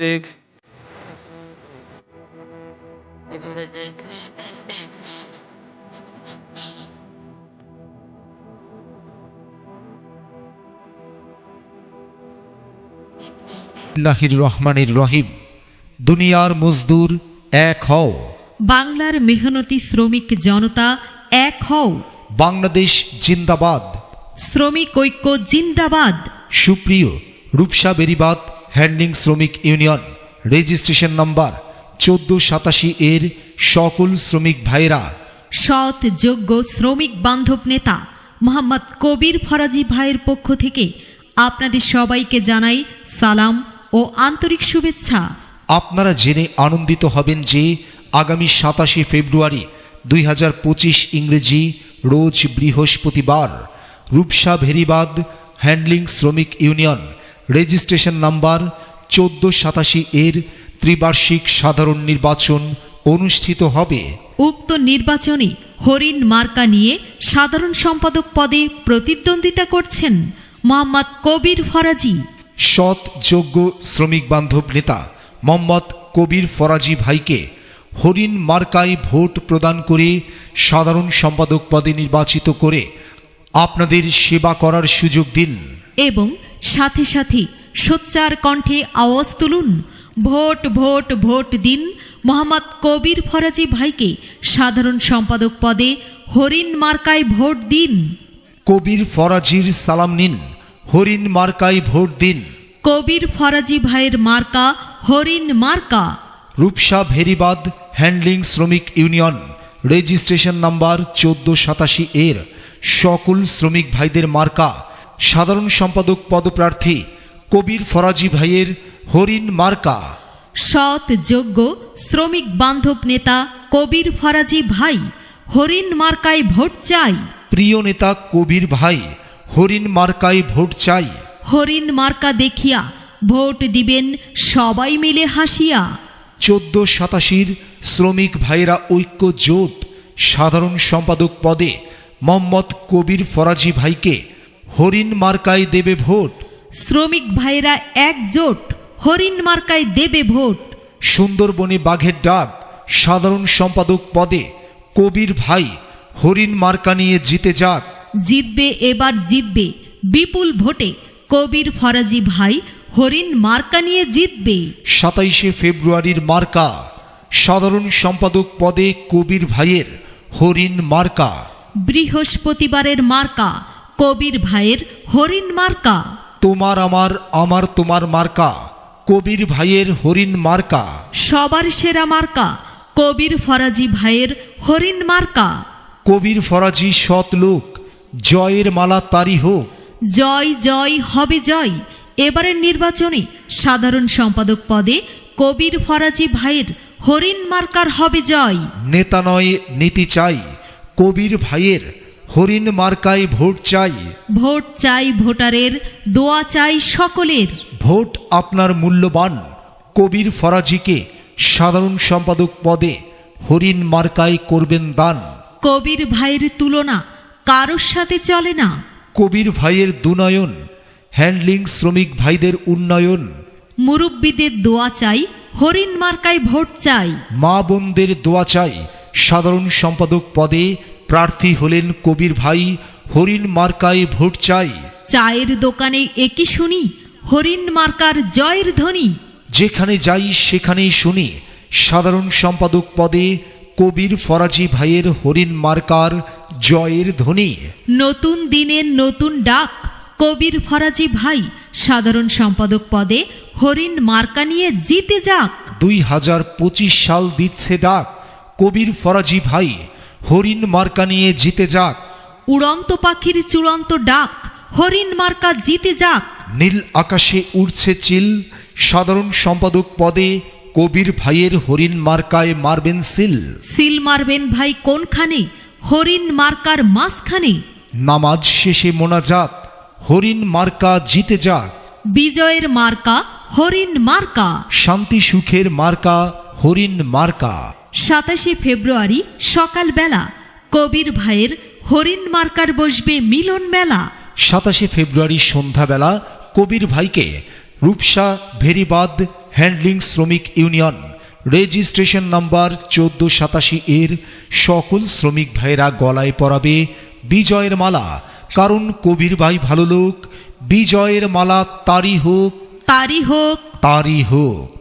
লাহির রহমানির রহিম। দুনিয়ার মজদুর এক হও। বাংলার মেহনতি শ্রমিক জনতা এক হও। বাংলাদেশ জিন্দাবাদ। শ্রমিক ঐক্য জিন্দাবাদ। সুপ্রিয় রূপসা বেরিবাদ হ্যান্ডলিং শ্রমিক ইউনিয়ন রেজিস্ট্রেশন নাম্বার চোদ্দ সাতাশি এর সকল শ্রমিক ভাইরা। সৎ যোগ্য শ্রমিক বান্ধব নেতা মোহাম্মদ কবির ফরাজি ভাইয়ের পক্ষ থেকে আপনাদের সবাইকে জানাই সালাম ও আন্তরিক শুভেচ্ছা। আপনারা জেনে আনন্দিত হবেন যে আগামী সাতাশে ফেব্রুয়ারি দুই হাজার পঁচিশ ইংরেজি রোজ বৃহস্পতিবার রূপসা ভেরিবাদ হ্যান্ডলিং শ্রমিক ইউনিয়ন রেজিস্ট্রেশন নাম্বার চোদ্দ সাতাশি এর ত্রিবার্ষিক সাধারণ নির্বাচন অনুষ্ঠিত হবে। উক্ত নির্বাচনে হরিণ মার্কা নিয়ে সাধারণ সম্পাদক পদে প্রতিদ্বন্দ্বিতা করছেন মোহাম্মদ কবির ফরাজি। সৎ যোগ্য শ্রমিক বান্ধব নেতা মোহাম্মদ কবির ফরাজি ভাইকে হরিণ মার্কায় ভোট প্রদান করে সাধারণ সম্পাদক পদে নির্বাচিত করে আপনাদের সেবা করার সুযোগ দিন। এবং সাথে সাথে সোচ্চার কণ্ঠে আওয়াজ তুলুন। ভোট ভোট ভোট দিন। মোহাম্মদ কবির ফরাজি ভাইকে সাধারণ সম্পাদক পদে হরিণ মার্কায় ভোট দিন। কবির ফরাজির সালাম নিন। হরিণ মার্কায় ভোট দিন। কবির ফরাজি ভাইয়ের মার্কা হরিণ মার্কা। রূপসা ভেরিবাদ হ্যান্ডলিং শ্রমিক ইউনিয়ন রেজিস্ট্রেশন নাম্বার চোদ্দ সাতাশি এর। সকল শ্রমিক ভাইদের মার্কা সাধারণ সম্পাদক পদপ্রার্থী কবির ফরাজি ভাইয়ের হরিণ মার্কা। সৎ যোগ্য শ্রমিক বান্ধব নেতা কবির ফরাজি ভাই হরিণ মার্কায় ভোট চাই। প্রিয় নেতা কবির ভাই হরিণ মার্কায় ভোট চাই। হরিণ মার্কা দেখিয়া ভোট দিবেন সবাই মিলে হাসিয়া। চোদ্দ সাতাশির শ্রমিক ভাইরা ঐক্য জোট সাধারণ সম্পাদক পদে মোহাম্মদ কবির ফরাজি ভাইকে হরিণ মার্কায় দেবে ভোট। শ্রমিক ভাইরা একজোট হরিণ মার্কায় দেবে ভোট। সুন্দরবনে বাঘের ডাক সাধারণ সম্পাদক পদে কবির ভাই হরিণ মার্কা নিয়ে জিতে যাক। জিতবে এবার জিতবে বিপুল ভোটে কবির ফরাজি ভাই হরিণ মার্কা নিয়ে জিতবে। সাতাইশে ফেব্রুয়ারির মার্কা সাধারণ সম্পাদক পদে কবির ভাইয়ের হরিণ মার্কা। বৃহস্পতিবারের মার্কা কবির ভাইয়ের হরিণ মার্কা। তোমার আমার আমার তোমার মার্কা কবির ভাইয়ের হরিণ মার্কা। সবার সেরা মার্কা কবির ফরাজি ভাইয়ের হরিণ মার্কা। কবির ফরাজি সৎ লোক জয়ের মালা তারি হোক। জয় জয় হবে জয়। এবারের নির্বাচনে সাধারণ সম্পাদক পদে কবির ফরাজি ভাইয়ের হরিণ মার্কার হবে জয়। নেতা নয় নীতি চাই। কবির ভাইয়ের হরিণ মার্কায় ভোট চাই। ভোট চাই ভোটারের দোয়া চাই সকলের। ভোট আপনার মূল্যবান কবির ফরাজিকে সাধারণ সম্পাদক পদে হরিণ মার্কায় করবেন দান। কবির ভাইয়ের তুলনা কারোর সাথে চলে না। কবির ভাইয়ের দুনয়ন হ্যান্ডলিং শ্রমিক ভাইদের উন্নয়ন। মুরব্বীদের দোয়া চাই হরিণ মার্কায় ভোট চাই। মা বোনদের দোয়া চাই সাধারণ সম্পাদক পদে প্রার্থী হলেন কবির ভাই হরিণ মার্কায় ভোট চাই। চায়ের দোকানে একই শুনি হরিণ মার্কার জয়ের ধ্বনি। যেখানে যাই সেখানেই শুনি সাধারণ সম্পাদক পদে কবির ফরাজি ভাইয়ের হরিণ মার্কার জয়ের ধ্বনি। নতুন দিনের নতুন ডাক কবির ফরাজি ভাই সাধারণ সম্পাদক পদে হরিণ মার্কা নিয়ে জিতে যাক। দুই হাজার পঁচিশ সাল দিচ্ছে ডাক। কবির ফরাজি ভাই হরিণ মার্কা নিয়ে জিতে যাক। উড়ন্ত পাখির চূড়ান্ত ডাক হরিণ মার্কা জিতে যাক। নীল আকাশে উড়ছে চিল সাধারণ সম্পাদক পদে কবির ভাইয়ের হরিণ মার্কায় মারবেন সিল। সিল মারবেন ভাই কোনখানে? হরিণ মার্কার মাঝখানে। নামাজ শেষে মোনাজাত হরিণ মার্কা জিতে যাক। বিজয়ের মার্কা হরিণ মার্কা। শান্তি সুখের মার্কা হরিণ মার্কা। সাতাশে ফেব্রুয়ারি সকালবেলা কবির ভাইয়ের হরিণ মার্কার বসবে মিলন মেলা। সাতাশে ফেব্রুয়ারি সন্ধ্যাবেলা কবির ভাইকে রূপসা ভেরিবাদ হ্যান্ডলিং শ্রমিক ইউনিয়ন রেজিস্ট্রেশন নাম্বার চোদ্দ সাতাশি এর সকল শ্রমিক ভাইয়েরা গলায় পরাবে বিজয়ের মালা। কারণ কবির ভাই ভালো লোক বিজয়ের মালা তারই হোক তারই হোক। তারই হোক।